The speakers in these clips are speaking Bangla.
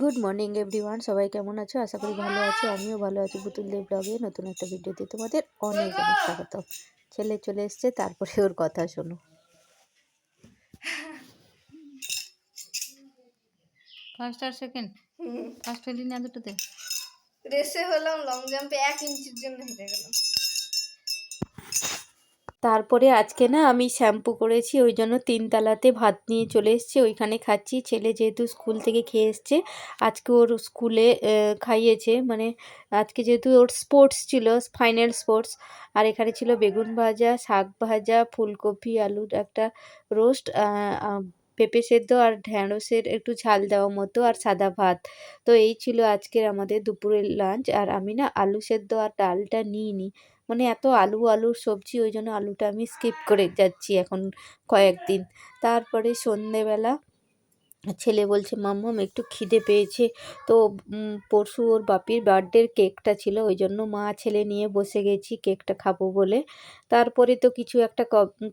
গুড মর্নিং এভরিওয়ান সবাই কেমন আছো? আশা করি ভালো আছো। আমিও ভালো আছি। পুতুল দেব ব্লগে নতুন একটা ভিডিওতে তোমাদের অনেক অনেক স্বাগত। ছেলে চলে এসছে তারপরে ওর কথা শোনো। ফার্স্ট আর সেকেন্ড ফার্স্ট হলি না দুটোতে রেসে হলাম লং জাম্পে এক ইঞ্চির জন্য হেরে গেলাম। তারপরে আজকে না আমি শ্যাম্পু করেছি, ওই জন্য তিনতলাতে ভাত নিয়ে চলে এসেছি, ওইখানে খাচ্ছি। ছেলে যেহেতু স্কুল থেকে খেয়ে এসছে, আজকে ওর স্কুলে খাইয়েছে মানে আজকে যেহেতু ওর স্পোর্টস ছিল, ফাইনাল স্পোর্টস, আর এখানে ছিল বেগুন ভাজা, শাক ভাজা, ফুলকপি, আলুর একটা রোস্ট পেঁপে সেদ্ধ আর ঢ্যাঁড়সের একটু ঝাল দেওয়া মতো আর সাদা ভাত। তো এই ছিল আজকের আমাদের দুপুরের লাঞ্চ, আর আমি না আলু সেদ্ধ আর ডালটা নিইনি। মানে এত আলু, আলুর সবজি, ওই জন্য আলুটা আমি স্কিপ করে যাচ্ছি এখন কয়েকদিন। তারপরে সন্ধেবেলা ছেলে বলছে মাম্মাম একটু খিদে পেয়েছে। তো পরশু ওর বাপির বার্থডের কেকটা ছিল, ওই জন্য মা ছেলে নিয়ে বসে গেছি কেকটা খাব বলে। তারপরে তো কিছু একটা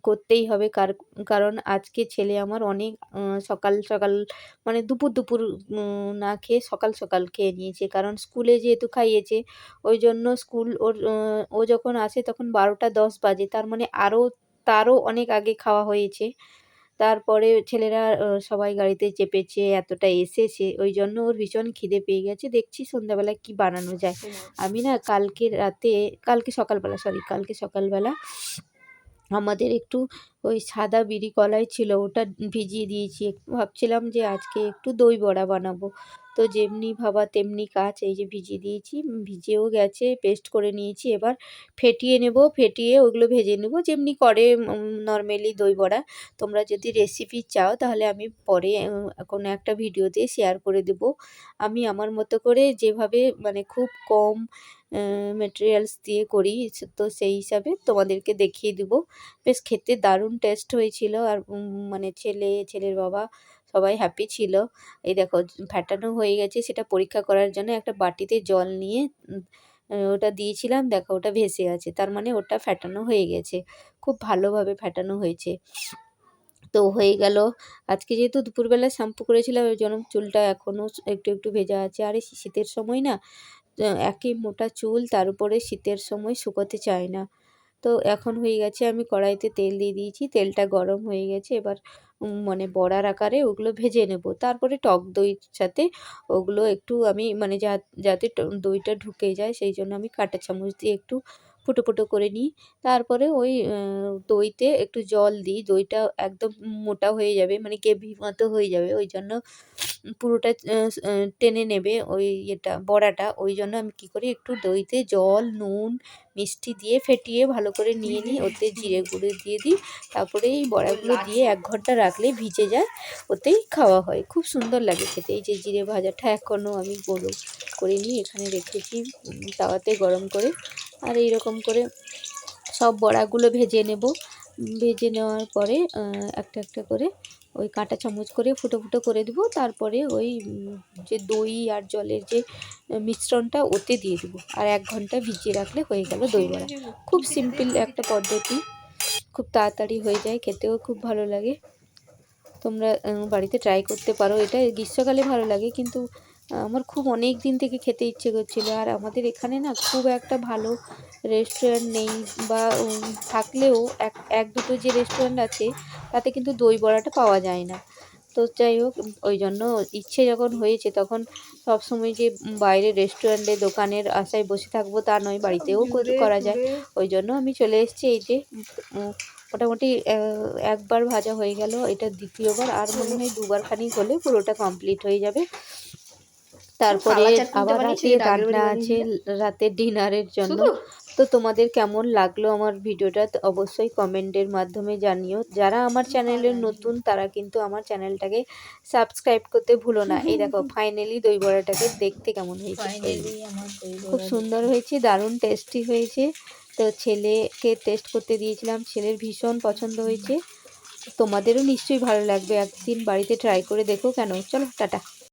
করতেই হবে। কার, কারণ আজকে ছেলে আমার অনেক সকাল সকাল মানে দুপুর দুপুর না খেয়ে সকাল সকাল খেয়ে নিয়েছে। কারণ স্কুলে যেহেতু খাইয়েছে, ওই জন্য স্কুল ওর ও যখন আসে তখন বারোটা দশ বাজে। তার মানে আরও তারও অনেক আগে খাওয়া হয়েছে। তারপরে ছেলেরা সবাই গাড়িতে চেপেছে, এতটা এসেছে ওই জন্য ওর ভীষণ খিদে পেয়ে গেছে। দেখছি সন্ধ্যাবেলা কি বানানো যায়। আমি না কালকে রাতে, কালকে সকালবেলা সরি কালকে সকালবেলা আমাদের একটু ওই সাদা বিড়ি কলাই ছিল, ওটা ভিজিয়ে দিয়েছি। ভাবছিলাম যে আজকে একটু দই বড়া বানাবো। তো যেমনি ভাবা তেমনি কাজ, এই যে ভিজিয়ে দিয়েছি ভিজেও গেছে পেস্ট করে নিয়েছি, এবার ফেটিয়ে নেব, ফেটিয়ে ওগুলো ভেজে নেব, যেমনি করে নর্মালি দই বড়া। তোমরা যদি রেসিপি চাও, তাহলে আমি পরে কোনো একটা ভিডিওতে শেয়ার করে দেব। আমি আমার মতো করে যেভাবে মানে খুব কম মেটেরিয়ালস দিয়ে করি, তো সেই হিসাবে তোমাদেরকে দেখিয়ে দেবো। বেশ খেতে দারুণ টেস্ট হয়েছিল, আর মানে ছেলে, ছেলের বাবা সবাই হ্যাপি ছিল। এই দেখো ফ্যাটানো হয়ে গেছে। সেটা পরীক্ষা করার জন্য একটা বাটিতে জল নিয়ে ওটা দিয়েছিলাম। দেখো, ওটা ভেসে আছে। তার মানে ওটা ফ্যাটানো হয়ে গেছে। খুব ভালোভাবে ফ্যাটানো হয়েছে। তো হয়ে গেল। আজকে যেহেতু দুপুরবেলা শ্যাম্পু করেছিলাম, ওই জন্য চুলটা এখনও একটু একটু ভেজা আছে। আর শীতের সময় না একই মোটা চুল, তার উপরে শীতের সময় শুকোতে চায় না। তো এখন হয়ে গেছে, আমি কড়াইতে তেল দিয়ে দিয়েছি। তেলটা গরম হয়ে গেছে। এবার মানে বড়ার আকারে ওগুলো ভেজে নেব। তারপরে টক দইর সাথে ওগুলো একটু আমি মানে যা, যাতে দইটা ঢুকে যায়, সেই জন্য আমি কাঁটা চামচ দিয়ে একটু ফুটো ফুটো করে নিই। তারপরে ওই দইতে একটু জল দিই। দইটা একদম মোটা হয়ে যাবে মানে গ্রেভি মতো হয়ে যাবে। ওই জন্য পুরোটা টেনে নেবে ওই ইয়েটা, বড়াটা। ওই জন্য আমি কী করি, একটু দইতে জল, নুন, মিষ্টি দিয়ে ফেটিয়ে ভালো করে নিয়ে নিই। ওতে জিরে গুঁড়ো দিয়ে দিই। তারপরে এই বড়াগুলো দিয়ে এক ঘণ্টা রাখলে ভিজে যায়। ওতেই খাওয়া হয়। খুব সুন্দর লাগে খেতে। এই যে জিরে ভাজাটা এখনও আমি গরম করে নিই। এখানে রেখেছি তাওয়াতে গরম করে। আর এই রকম করে সব বড়াগুলো ভেজে নেব। ভেজে নেওয়ার পরে একটা একটা করে ওই কাঁটা চামচ করে ফুটো ফুটো করে দেবো। তারপরে ওই যে দই আর জলের যে মিশ্রণটা ওতে দিয়ে দেবো। আর এক ঘণ্টা ভিজিয়ে রাখলে হয়ে গেল দই বড়া। খুব সিম্পল একটা পদ্ধতি। খুব তাড়াতাড়ি হয়ে যায়, খেতেও খুব ভালো লাগে। তোমরা বাড়িতে ট্রাই করতে পারো। এটা গ্রীষ্মকালে ভালো লাগে, কিন্তু আমার খুব অনেক দিন থেকে খেতে ইচ্ছে করছিল। আর আমাদের এখানে না খুব একটা ভালো রেস্টুরেন্ট নেই বা থাকলেও এক এক দুটো যে রেস্টুরেন্ট আছে তাতে কিন্তু দই বড়াটা পাওয়া যায় না। তো যাই হোক ওই জন্য ইচ্ছে যখন হয়েছে তখন সবসময় যে বাইরে রেস্টুরেন্টে দোকানের আশায় বসে থাকব তা নয় বাড়িতেও কর- করা যায়। ওই জন্য আমি চলে এসেছি এই যে মোটামুটি একবার ভাজা হয়ে গেল। এটা দ্বিতীয়বার আর মনে হয় দুবার খানিক হলে পুরোটা কমপ্লিট হয়ে যাবে। তারপরে আবার রাতে রান্না আছে রাতে ডিনারের জন্য। তো তোমাদের কেমন লাগল আমার ভিডিওটা? তো অবশ্যই কমেন্টের মাধ্যমে জানিও। যারা আমার চ্যানেলের নতুন তারা কিন্তু আমার চ্যানেলটাকে সাবস্ক্রাইব করতে ভুলো না। এই দেখো ফাইনালি দই বড়াটাকে দেখতে কেমন হয়েছে। খুব সুন্দর হয়েছে দারুণ টেস্টি হয়েছে। তো ছেলেকে টেস্ট করতে দিয়েছিলাম ছেলের ভীষণ পছন্দ হয়েছে। তোমাদেরও নিশ্চয়ই ভালো লাগবে একদিন বাড়িতে ট্রাই করে দেখো কেন। চলো টাটা।